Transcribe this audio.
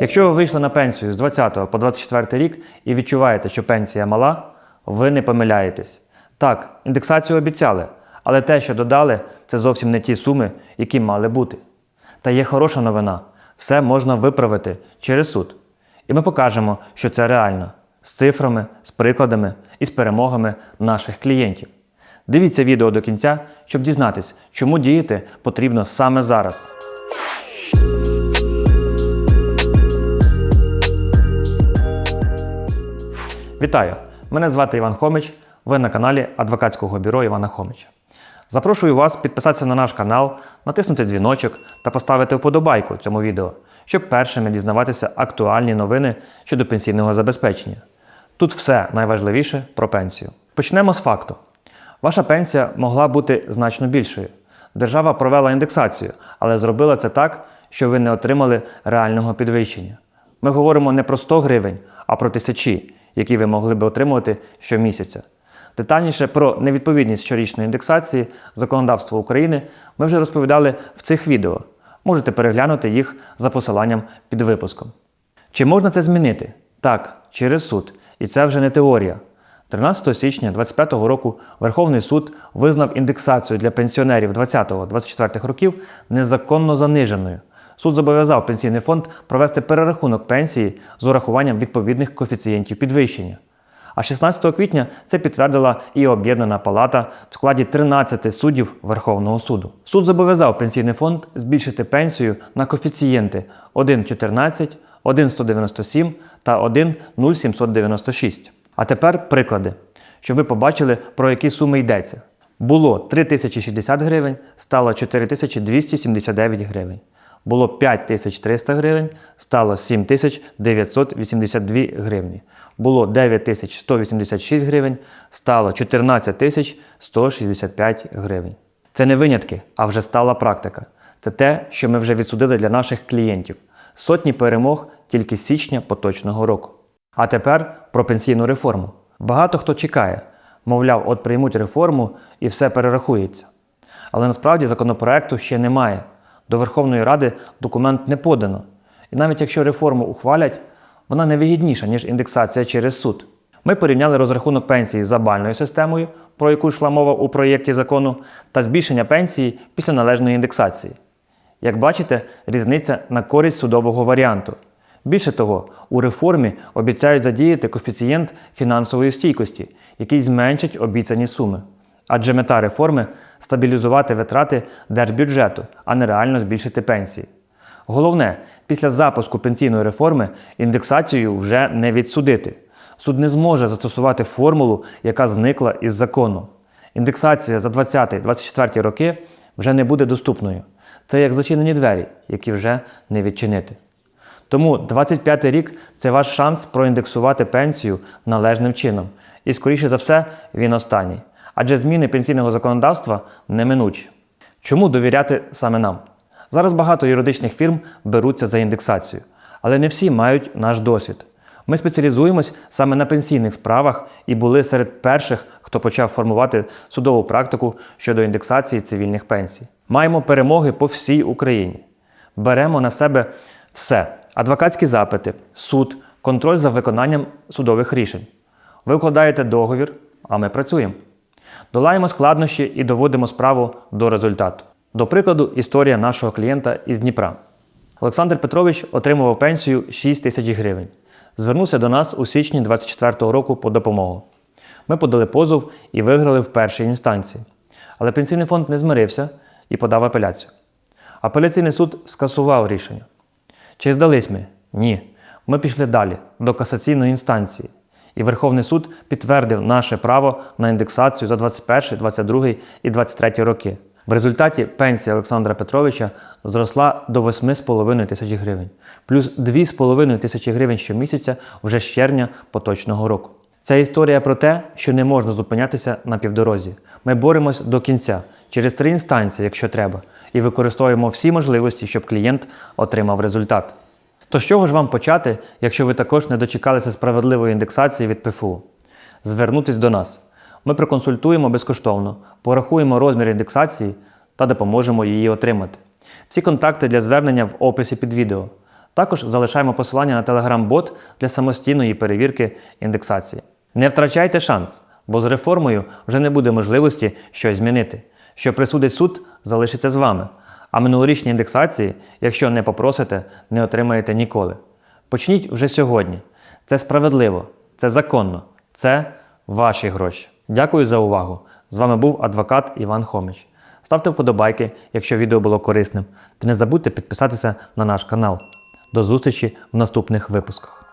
Якщо ви вийшли на пенсію з 20 по 24 рік і відчуваєте, що пенсія мала, ви не помиляєтесь. Так, індексацію обіцяли, але те, що додали, це зовсім не ті суми, які мали бути. Та є хороша новина: все можна виправити через суд. І ми покажемо, що це реально з цифрами, з прикладами і з перемогами наших клієнтів. Дивіться відео до кінця, щоб дізнатись, чому діяти потрібно саме зараз. Вітаю! Мене звати Іван Хомич. Ви на каналі адвокатського бюро Івана Хомича. Запрошую вас підписатися на наш канал, натиснути дзвіночок та поставити вподобайку цьому відео, щоб першими дізнаватися актуальні новини щодо пенсійного забезпечення. Тут все найважливіше про пенсію. Почнемо з факту. Ваша пенсія могла бути значно більшою. Держава провела індексацію, але зробила це так, що ви не отримали реального підвищення. Ми говоримо не про 100 гривень, а про тисячі, які ви могли би отримувати щомісяця. Детальніше про невідповідність щорічної індексації законодавства України ми вже розповідали в цих відео. Можете переглянути їх за посиланням під випуском. Чи можна це змінити? Так, через суд. І це вже не теорія. 13 січня 2025 року Верховний суд визнав індексацію для пенсіонерів 20-24 років незаконно заниженою. Суд зобов'язав пенсійний фонд провести перерахунок пенсії з урахуванням відповідних коефіцієнтів підвищення. А 16 квітня це підтвердила і об'єднана палата в складі 13 суддів Верховного суду. Суд зобов'язав пенсійний фонд збільшити пенсію на коефіцієнти 1,14, 1,197 та 1,0796. А тепер приклади, щоб ви побачили, про які суми йдеться. Було 3060 гривень, стало 4279 гривень. Було 5300 гривень, стало 7982 гривні. Було 9186 гривень, стало 14165 гривень. Це не винятки, а вже стала практика. Це те, що ми вже відсудили для наших клієнтів. Сотні перемог тільки з січня поточного року. А тепер про пенсійну реформу. Багато хто чекає, мовляв, от приймуть реформу і все перерахується. Але насправді законопроекту ще немає. До Верховної Ради документ не подано. І навіть якщо реформу ухвалять, вона не вигідніша, ніж індексація через суд. Ми порівняли розрахунок пенсії за бальною системою, про яку йшла мова у проєкті закону, та збільшення пенсії після належної індексації. Як бачите, різниця на користь судового варіанту. Більше того, у реформі обіцяють задіяти коефіцієнт фінансової стійкості, який зменшить обіцяні суми. Адже мета реформи стабілізувати витрати держбюджету, а не реально збільшити пенсії. Головне, після запуску пенсійної реформи індексацію вже не відсудити. Суд не зможе застосувати формулу, яка зникла із закону. Індексація за 20-24 роки вже не буде доступною. Це як зачинені двері, які вже не відчинити. Тому 25 рік це ваш шанс проіндексувати пенсію належним чином. І, скоріше за все, він останній. Адже зміни пенсійного законодавства неминучі. Чому довіряти саме нам? Зараз багато юридичних фірм беруться за індексацію, але не всі мають наш досвід. Ми спеціалізуємось саме на пенсійних справах і були серед перших, хто почав формувати судову практику щодо індексації цивільних пенсій. Маємо перемоги по всій Україні. Беремо на себе все: адвокатські запити, суд, контроль за виконанням судових рішень. Ви укладаєте договір, а ми працюємо. Долаємо складнощі і доводимо справу до результату. До прикладу, історія нашого клієнта із Дніпра. Олександр Петрович отримував пенсію 6 тисяч гривень. Звернувся до нас у січні 24-го року по допомогу. Ми подали позов і виграли в першій інстанції. Але пенсійний фонд не змирився і подав апеляцію. Апеляційний суд скасував рішення. Чи здались ми? Ні. Ми пішли далі, до касаційної інстанції. І Верховний суд підтвердив наше право на індексацію за 21, 22 і 23 роки. В результаті пенсія Олександра Петровича зросла до 8,5 тисяч гривень, плюс 2,5 тисячі гривень щомісяця вже з червня поточного року. Ця історія про те, що не можна зупинятися на півдорозі. Ми боремось до кінця, через три інстанції, якщо треба, і використовуємо всі можливості, щоб клієнт отримав результат. То з чого ж вам почати, якщо ви також не дочекалися справедливої індексації від ПФУ? Звернутись до нас. Ми проконсультуємо безкоштовно, порахуємо розмір індексації та допоможемо її отримати. Всі контакти для звернення в описі під відео. Також залишаємо посилання на Telegram-бот для самостійної перевірки індексації. Не втрачайте шанс, бо з реформою вже не буде можливості щось змінити. Що присудить суд, залишиться з вами. А минулорічні індексації, якщо не попросите, не отримаєте ніколи. Почніть вже сьогодні. Це справедливо, це законно, це ваші гроші. Дякую за увагу. З вами був адвокат Іван Хомич. Ставте вподобайки, якщо відео було корисним, та не забудьте підписатися на наш канал. До зустрічі в наступних випусках.